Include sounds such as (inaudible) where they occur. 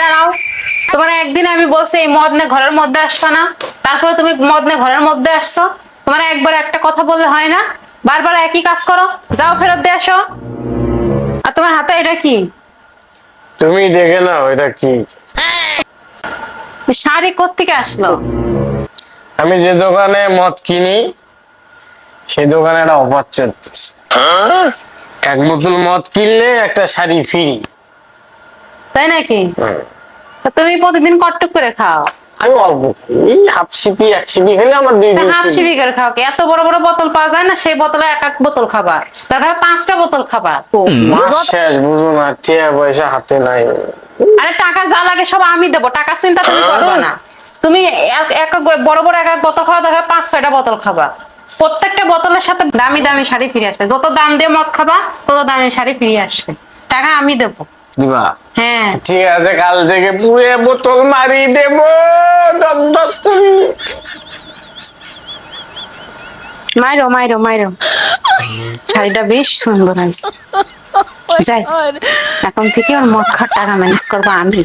দাঁড়াও। তোমার একদিন আমি বলছি এই মদ নে ঘরের মধ্যে আসবা না। তারপরে তুমি মদ নে ঘরের মধ্যে আসছো। তোমার একবার একটা কথা বললে হয় না? বারবার একই কাজ করো যাও ফেরত দিয়ে আসো। আর তোমার হাতে এটা কি? তুমি দেখে নাও এটা কি? শাড়ি কোত্থেকে আসলো? আমি যে দোকানে মদ কিনি সেই দোকানে একটা অফার চলতেছে। এক বোতল মদ কিনলে একটা শাড়ি ফ্রি। তাই নাকি? তুমি প্রতিদিন কটটুক করে খাও। আমি অল্প হাফ সিপি এক সিপি খেলে আমার দুই দিন হাফ চলে। সিবিকের খাও কি? এত বড় বড় বোতল পাওয়া যায় না সেই বোতলে এক এক বোতল খাবা। তারপরে পাঁচটা বোতল খাবা। মাস শেষ বুঝো না টিয়া পয়সা হাতে নাই। আরে টাকা যা লাগে সব আমি দেবো টাকা চিন্তা তুমি করবে না। তুমি এক এক এক বড় বড় এক এক বোতল খাওয়া দেখা পাঁচ ছয়টা বোতল খাবা। প্রত্যেকটা বোতলের সাথে দামি দামি শাড়ি ফিরে আসবে। যত দাম দিয়ে মদ খাবা তত দামি শাড়ি ফিরে আসবে। টাকা আমি দেবো। দিবা? হ্যাঁ। ঠিক আছে কাল থেকে পুরে বোতল মারি দেব করে। মাইরো মাইরো মাইরো। শাড়িটা বেশ সুন্দর হয়েছে। (laughs) যাই এখন থেকে ওর মদ খাওয়ার টাকা ম্যানেজ করব আমি।